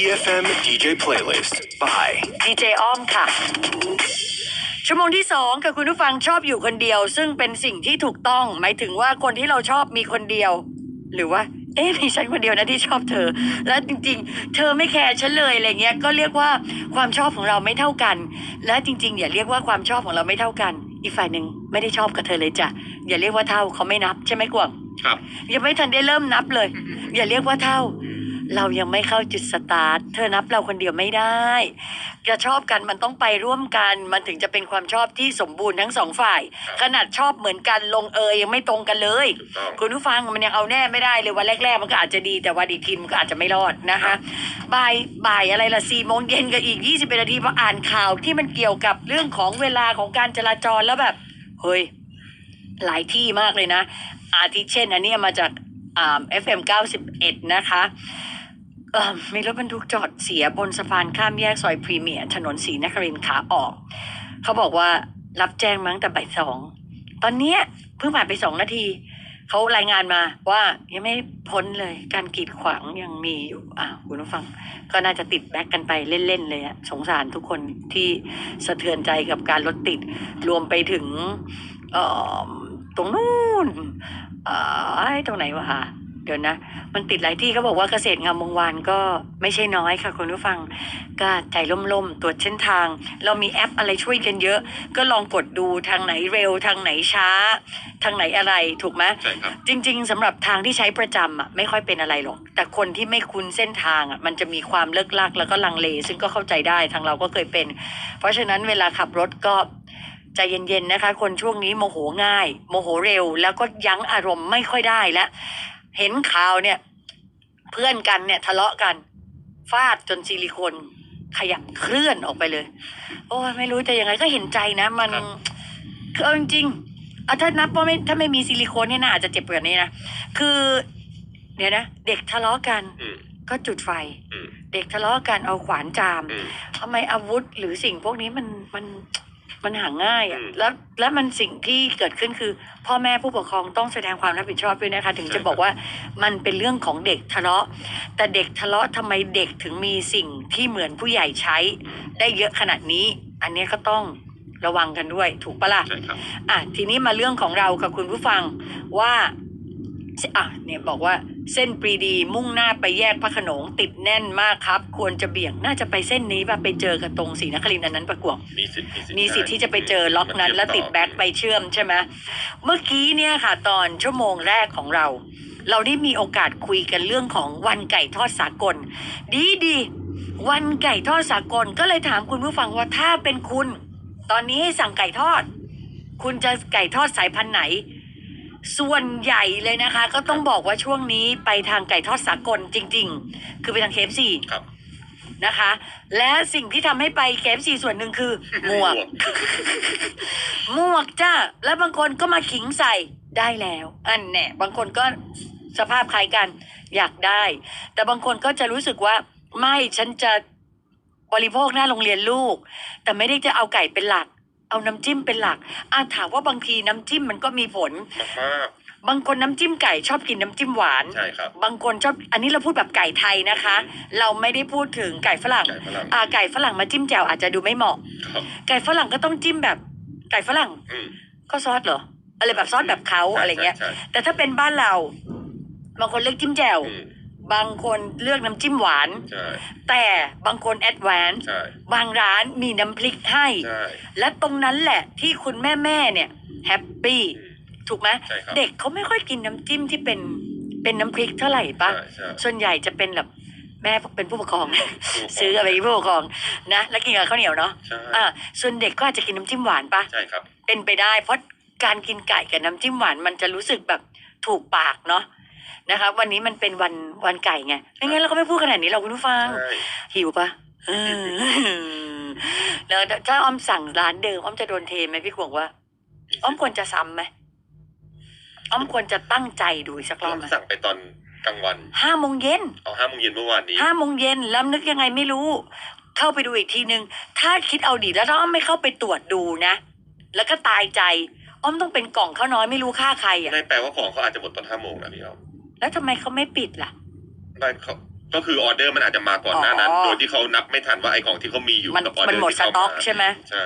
EFM DJ Playlist by ดีเจอ้อมค่ะ ชั่วโมงที่สองกับคุณผู้ฟังชอบอยู่คนเดียว ซึ่งเป็นสิ่งที่ถูกต้อง หมายถึงว่าคนที่เราชอบมีคนเดียว หรือว่า เอ๊ะมีฉันคนเดียวนะที่ชอบเธอ แล้วจริง ๆ เธอไม่แคร์ฉันเลยอะไรเงี้ยก็เรียกว่าความชอบของเราไม่เท่ากัน และจริง ๆ อย่าเรียกว่าความชอบของเราไม่เท่ากัน อีกฝ่ายหนึ่งไม่ได้ชอบกับเธอเลยจ้ะอย่าเรียกว่าเท่าเขาไม่นับใช่ไหมกวางครับ ยังไม่ทันได้เริ่มนับเลย อย่าเรียกว่าเท่า เรายังไม่เข้าจุดสตาร์ท เธอนับเราคนเดียวไม่ได้ จะชอบกันมันต้องไปร่วมกัน มันถึงจะเป็นความชอบที่สมบูรณ์ทั้งสองฝ่ายครับขนาดชอบเหมือนกันลงเอยยังไม่ตรงกันเลยถูกต้องคุณผู้ฟังมันยังเอาแน่ไม่ได้เลยวันแรก ๆ มันก็อาจจะดีแต่วันอีกทีมันก็อาจจะไม่รอดนะคะบ่ายบ่ายอะไรละสี่โมงเย็นกับอีกยี่สิบนาทีพออ่านข่าวที่มันเกี่ยวกับเรื่องของเวลาของการจราจรแล้วแบบเฮ้ยหลายที่มากเลยนะอาทิเช่น อันเนี้ยมาจากอ่า FM 91 นะคะเอ่อมีรถบรรทุกจอดเสียบนสะพานข้ามแยกซอยพรีเมียร์ถนนศรีนครินขาออก เขาบอกว่ารับแจ้งมาตั้งแต่บ่ายสองตอนเนี้ยเพิ่งผ่านไปสองนาทีเขารายงานมาว่ายังไม่พ้นเลยการกีดขวางยังมีอยู่อ่าคุณผู้ฟัง ก็น่าจะติดแบ็กกันไปเล่นๆเลยอะสงสารทุกคนที่สะเทือนใจกับการรถติด รวมไปถึงเอ่อตรงนู้น เอ่อไอ้ตรงไหนวะเดี๋ยวนะ มันติดหลายที่เขาบอกว่าเกษตรงามวงวานก็ไม่ใช่น้อยค่ะคุณผู้ฟัง ก็ใจล่มๆ ตรวจเส้นทาง เรามีแอปอะไรช่วยกันเยอะ ก็ลองกดดูทางไหนเร็ว ทางไหนช้า ทางไหนอะไรถูกไหมใช่ครับ จริง ๆสำหรับทางที่ใช้ประจำอะไม่ค่อยเป็นอะไรหรอก แต่คนที่ไม่คุ้นเส้นทางอะมันจะมีความเลิกลักแล้วก็ลังเล ซึ่งก็เข้าใจได้ทางเราก็เคยเป็น เพราะฉะนั้นเวลาขับรถก็ ใจเย็นๆนะคะ คนช่วงนี้โมโหง่าย โมโหเร็ว แล้วก็ยั้งอารมณ์ไม่ค่อยได้แล้วเห็นข่าวเนี่ย เพื่อนกันเนี่ยทะเลาะกัน ฟาดจนซิลิโคนขยับเคลื่อนออกไปเลย โอ้ยไม่รู้จะยังไงก็เห็นใจนะ มันครับ คือเอาจริงๆเอาถ้านับว่าไม่ถ้าไม่มีซิลิโคนเนี่ยน่าอาจจะเจ็บกว่านี้นะคือ เดี๋ยวนะเด็กทะเลาะกัน อืมก็จุดไฟ อืมเด็กทะเลาะกันเอาขวานจามอืมทำไมอาวุธหรือสิ่งพวกนี้มันมัน มันหาง่ายอะอืมแล้วแล้วมันสิ่งที่เกิดขึ้นคือ พ่อแม่ผู้ปกครองต้องแสดงความรับผิดชอบด้วยนะคะ ถึงจะบอกว่ามันเป็นเรื่องของเด็กทะเลาะ แต่เด็กทะเลาะทำไมเด็กถึงมีสิ่งที่เหมือนผู้ใหญ่ใช้ ได้เยอะขนาดนี้ อันเนี้ยก็ต้องระวังกันด้วย ถูกปะล่ะ ใช่ครับ อะทีนี้มาเรื่องของเรากับคุณผู้ฟังว่า อะเนี่ยบอกว่าเส้นปรีดีมุ่งหน้าไปแยกพระโขนงติดแน่นมากครับ ควรจะเบี่ยงน่าจะไปเส้นนี้ป่ะไปเจอกันตรงศรีนครินทร์อันนั้นประกวงมีสิทธิ์มีสิทธิ์มีสิทธิ์ที่จะไปเจอใช่ล็อกนั้นมัแล้วติดแบ็คไปเชื่อมใช่ไหมเมื่อกี้เนี่ยค่ะ ตอนชั่วโมงแรกของเรา เราได้มีโอกาสคุยกันเรื่องของวันไก่ทอดสากล ดีดีๆวันไก่ทอดสากลก็เลยถามคุณผู้ฟังว่าถ้าเป็นคุณ ตอนนี้ให้สั่งไก่ทอด คุณจะไก่ทอดสายพันธุ์ไหน ส่วนใหญ่เลยนะคะ ก็ต้องบอกว่าช่วงนี้ไปทางไก่ทอดสากลจริง ๆ คือไปทางเคฟซีครับ นะคะ และสิ่งที่ทำให้ไปเคฟซีส่วนหนึ่งคือหมวก หมวกจ้าแล้วบางคนก็มาขิงใส่ได้แล้ว อันแน่บางคนก็สภาพคล้ายกันอยากได้ แต่บางคนก็จะรู้สึกว่าไม่ฉันจะบริโภคหน้าโรงเรียนลูก แต่ไม่ได้จะเอาไก่เป็นหลัก เอาน้ำจิ้มเป็นหลักอาถามว่าบางทีน้ำจิ้มมันก็มีผล มากบางคนน้ำจิ้มไก่ชอบกินน้ำจิ้มหวาน ๆใช่ครับ บางคนชอบอันนี้เราพูดแบบไก่ไทยนะคะ เราไม่ได้พูดถึงไก่ฝรั่งไก่ฝรั่งอ่าไก่ฝรั่งมาจิ้มแจ่วอาจจะดูไม่เหมาะ ครับไก่ฝรั่งก็ต้องจิ้มแบบไก่ฝรั่งอืมก็ซอสเหรออะไรแบบซอสแบบเขาใช่อะไรเงี้ยใช่แต่ถ้าเป็นบ้านเราบางคนเลือกจิ้มแจ่ว อืม บางคนเลือกน้ำจิ้มหวาน ใช่ แต่บางคนแอดวานซ์ใช่ บางร้านมีน้ำพริกให้ ใช่ และตรงนั้นแหละที่คุณแม่แม่ๆเนี่ยแฮปปี้อืมถูกไหมใช่ครับ เด็กเขาไม่ค่อยกินน้ำจิ้มที่เป็นเป็นน้ำพริกเท่าไหร่ปะ ใช่ใช่ ส่วนใหญ่จะเป็นแบบแม่เป็นผู้ปกครองผู้ปกครองซื้อเอาไปให้ผู้ปกครองนะ แล้วกินกับข้าวเหนียวเนาะใช่ อ่าส่วนเด็กก็อาจจะกินน้ำจิ้มหวานปะใช่ครับ เป็นไปได้ เพราะการกินไก่กับน้ำจิ้มหวานมันจะรู้สึกแบบถูกปากเนาะ นะคะ วันนี้มันเป็นวันวันไก่ไงไม่งั้นเราก็ไม่พูดขนาดนี้เราคุณผู้ฟังใช่หิวปะเออแล้วถ้าอ้อมสั่งร้านเดิมอ้อมจะโดนเทไหมพี่ขวงว่า อ้อมควรจะซ้ำไหมอ้อมควรจะตั้งใจดูอีกสักรอ้ออบมไหมสั่งไปตอนกลางวันห้าโมงเย็นเอาห้าโมงเย็นเมื่อวานนี้ห้าโมงเย็นแล้วนึกยังไงไม่รู้ เข้าไปดูอีกทีนึง ถ้าคิดเอาดีแล้วถ้าอ้อมไม่เข้าไปตรวจดูนะ แล้วก็ตายใจ อ้อมต้องเป็นกล่องข้าวน้อยไม่รู้ค่าใครอะไม่แปลว่าของเขาอาจจะหมดตอนห้าโมงนะพี่เอา แล้วทำไมเขาไม่ปิดล่ะ ไม่เขาก็คือออเดอร์มันอาจจะมาก่อนหน้านั้น อ๋อ โดยที่เขานับไม่ทันว่าไอ้ของที่เขามีอยู่มันกับออเดอร์มันหมดที่เข้าสต็อกาใช่ไหม ใช่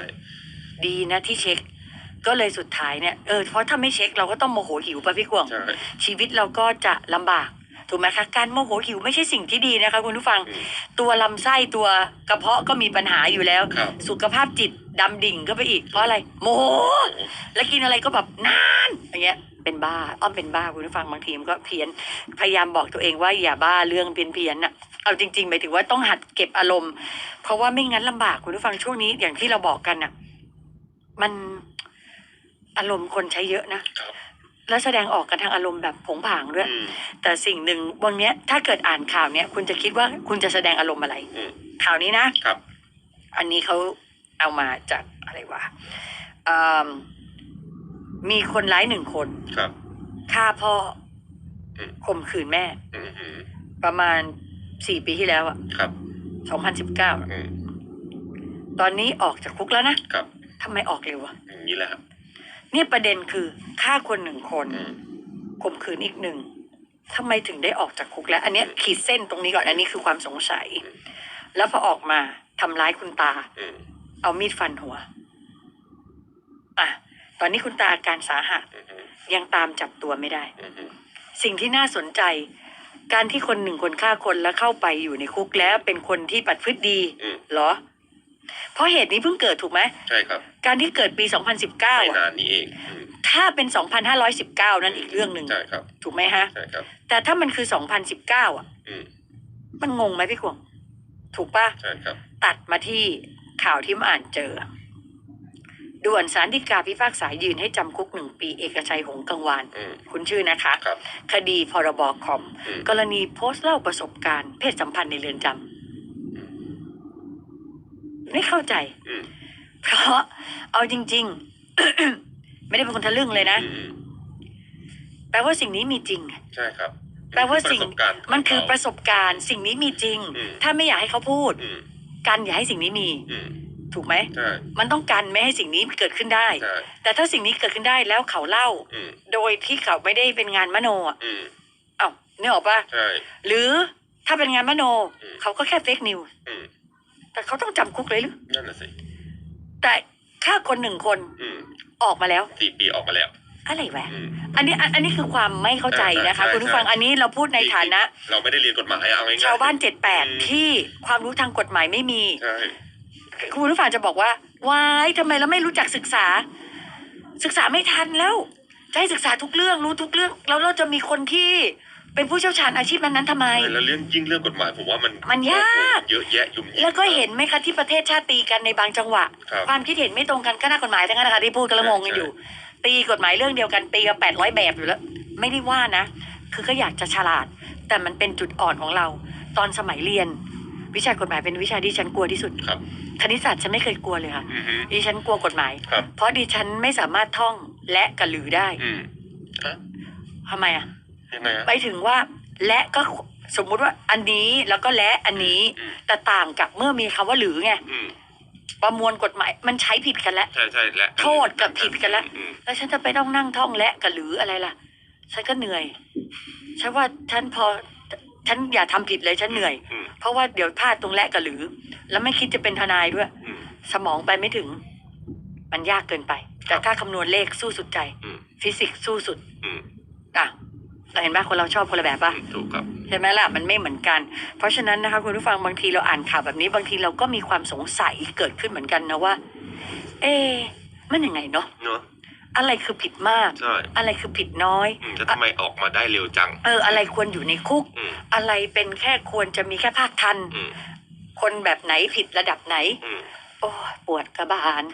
ดีนะที่เช็ค ก็เลยสุดท้ายเนี่ยเออเพราะถ้าไม่เช็คเราก็ต้องโมโหหิวไปะพี่กวาง ใช่ ชีวิตเราก็จะลำบาก ถูกไหมคะ การโมโหหิวไม่ใช่สิ่งที่ดีนะคะคุณผู้ฟัง อืมตัวลำไส้ตัวกระเพาะก็มีปัญหาอยู่แล้ว ครับ สุขภาพจิตดำดิ่งก็ไปอีก เพราะอะไร โมโห แล้วกินอะไรก็แบบนานอย่างเงี้ย เป็นบ้า อ้อมเป็นบ้าคุณผู้ฟังบางทีมันก็เพี้ยนพยายามบอกตัวเองว่าอย่าบ้าเรื่องเพี้ยนเพียนๆน่ะเอาจริงๆหมายถึงว่าต้องหัดเก็บอารมณ์ เพราะว่าไม่งั้นลำบากคุณผู้ฟังช่วงนี้อย่างที่เราบอกกันน่ะมันอารมณ์คนใช้เยอะนะครับแล้วแสดงออกกันทางอารมณ์แบบผงผางด้วยอืมแต่สิ่งหนึ่งวันเนี้ยถ้าเกิดอ่านข่าวเนี้ยคุณจะคิดว่าคุณจะแสดงอารมณ์อะไรอืมข่าวนี้นะครับ อันนี้เขาเอามาจากอะไรวะอืม มีคนร้ายหนึ่งคนครับ ฆ่าพ่ออม ข่มขืนแม่ อืมอืมประมาณสี่ปีที่แล้วอะครับ สองพันสิบเก้าอืมตอนนี้ออกจากคุกแล้วนะครับทำไมออกเร็วอะอย่างนี้แหละครับ เนี่ยประเด็นคือฆ่าคนหนึ่งคนอืม ข่มขืนอีกหนึ่งทำไมถึงได้ออกจากคุกแล้ว อันเนี้ยขีดเส้นตรงนี้ก่อนอันนี้คือความสงสัยแล้วพอออกมาทำร้ายคุณตา อืมเอามีดฟันหัว อะ ตอนนี้คุณตาอาการสาหัสอืมอืมยังตามจับตัวไม่ได้อืมอืมสิ่งที่น่าสนใจ การที่คนหนึ่งคนฆ่าคนแล้วเข้าไปอยู่ในคุกแล้วเป็นคนที่ปัดพฤติดีอืมเหรอ เพราะเหตุนี้เพิ่งเกิดถูกไหมใช่ครับ การที่เกิดปี 2019ไม่อะนานนี้เองอืมถ้าเป็น 2519 นั่นอีกเรื่องหนึ่งใช่ครับ ถูกไหมฮะใช่ครับ แต่ถ้ามันคือ 2019 อะอืมมันงงไหมพี่กวงถูกปะใช่ครับ ตัดมาที่ข่าวที่มาอ่านเจอ ด่วนสารฎีกาพิพากษายืนให้จำคุกหนึ่งปี เอกชัยหงส์กังวาน อืม คุณชื่อนะคะ ครับ คดีพรบคอม อืม กรณีโพสต์เล่าประสบการณ์เพศสัมพันธ์ในเรือนจำไม่เข้าใจ อืม เพราะเอาจริง ๆ ไม่ได้เป็นคนทะลึ่งเลยนะ อืม แปลว่าสิ่งนี้มีจริง ใช่ครับแปลว่าสิ่ง ประสบการณ์มันคือขงประสบการณ์ สิ่งนี้มีจริง อืม ถ้าไม่อยากให้เขาพูด อืม กันอย่าให้สิ่งนี้มี อืม ถูกไหม ใช่ มันต้องกันไม่ให้สิ่งนี้เกิดขึ้นได้ ใช่ แต่ถ้าสิ่งนี้เกิดขึ้นได้แล้วเขาเล่า อืม โดยที่เขาไม่ได้เป็นงานมโนอะอืม เอ้าเนี่ยออกปะใช่ หรือถ้าเป็นงานมโน อืม เขาก็แค่เฟกนิวอืม แต่เขาต้องจำคุกเลยหรือ นั่นน่ะสิ แต่ฆ่าคนหนึ่งคนอืมออกมาแล้ว สี่ปีออกมาแล้ว อะไรวะ อืม อันนี้อันอันนี้คือความไม่เข้าใจนะคะ ใช่ใช่ คุณผู้ฟังใช่อันนี้เราพูดในฐานะ เราไม่ได้เรียนกฎหมายเอาง่ายๆ ชาวบ้านเจ็ดแปดอืม ที่ความรู้ทางกฎหมายไม่มี ใช่ คุณผู้ฟังจะบอกว่าวายทำไมเราไม่รู้จักศึกษา ศึกษาไม่ทันแล้วจะให้ศึกษาทุกเรื่องรู้ทุกเรื่อง แล้วเราจะมีคนที่เป็นผู้เชี่ยวชาญอาชีพนั้นๆทำไมใช่แล้วเรื่องยิ่งเรื่องกฎหมายผมว่ามันมันยาก เยอะแยะยุ่มยิบแล้วก็เห็นไหมคะที่ประเทศชาติตีกันในบางจังหวะครับความคิดเห็นไม่ตรงกันก็น่ากฎหมายทั้งนั้นนะคะที่พูดกันแล้วงงกันอยู่ ตีกฎหมายเรื่องเดียวกันตีกันแปดร้อยแบบอยู่แล้ว ไม่ได้ว่านะ คือก็อยากจะฉลาด แต่มันเป็นจุดอ่อนของเรา ตอนสมัยเรียน วิชากฎหมายเป็นวิชาที่ฉันกลัวที่สุดครับ คณิตศาสตร์ฉันไม่เคยกลัวเลยค่ะ อือฮึ ดิฉันกลัวกฎหมาย ครับ เพราะดิฉันไม่สามารถท่องและกระหรือได้อืมฮะทำไมอะ ยังไงฮะ ไปถึงว่าและก็สมมุติว่าอันนี้แล้วก็และอันนี้อืม แต่ต่างกับเมื่อมีคำว่าหรือไงอืมประมวลกฎหมายมันใช้ผิดกันแล้ว ใช่ใช่และโทษกับผิดกันละ อืมแล้วฉันจะไปต้องนั่งท่องและกับหรืออะไรล่ะ ฉันก็เหนื่อยฉันว่าฉันพอ ฉันอย่าทำผิดเลยฉันเหนื่อยอืมเพราะว่าเดี๋ยวพลาดตรงและกับหรือ แล้วไม่คิดจะเป็นทนายด้วยอืมสมองไปไม่ถึง มันยากเกินไป แต่ถ้าคำนวณเลขสู้สุดใจอืมฟิสิกส์สู้สุดอืมอะเราเห็นปะคนเราชอบคนละแบบปะอืมถูกครับใช่ไหมล่ะมันไม่เหมือนกัน เพราะฉะนั้นนะคะคุณผู้ฟังบางทีเราอ่านข่าวแบบนี้ บางทีเราก็มีความสงสัยเกิดขึ้นเหมือนกันนะว่า เอ๊ะมันยังไงเนาะเนอะ อะไรคือผิดมาก ใช่อะไรคือผิดน้อย อืมแล้วทำไมออกมาได้เร็วจัง เออ อะไรควรอยู่ในคุก อืมอะไรเป็นแค่ควรจะมีแค่ภาคทัน อืมคนแบบไหนผิดระดับไหน อืมโอ้ยปวดกระบาล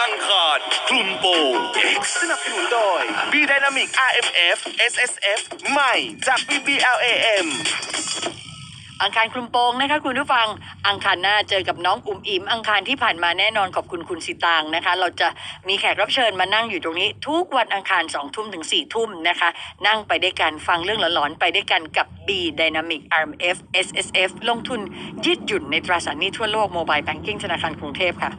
อังคารคลุมโปง X สนับสนุนโดย B Dynamic RMF SSF ใหม่จาก BBLAM อังคารคลุมโปงนะคะคุณผู้ฟังอังคารหน้าเจอกับน้องอุ๋มอิ๋มอังคารที่ผ่านมาแน่นอนขอบคุณคุณสิตางนะคะ เราจะมีแขกรับเชิญมานั่งอยู่ตรงนี้ ทุกวันอังคารสองทุ่มถึงสี่ทุ่มนะคะ นั่งไปได้วยกันฟังเรื่องหลอนๆไปได้วยกันกับ B Dynamic RMF SSF ลงทุนยืดหยุ่นในตราสารหนี้ทั่วโลกโมบายแบงกิ้งธนาคารกรุงเทพค่ะ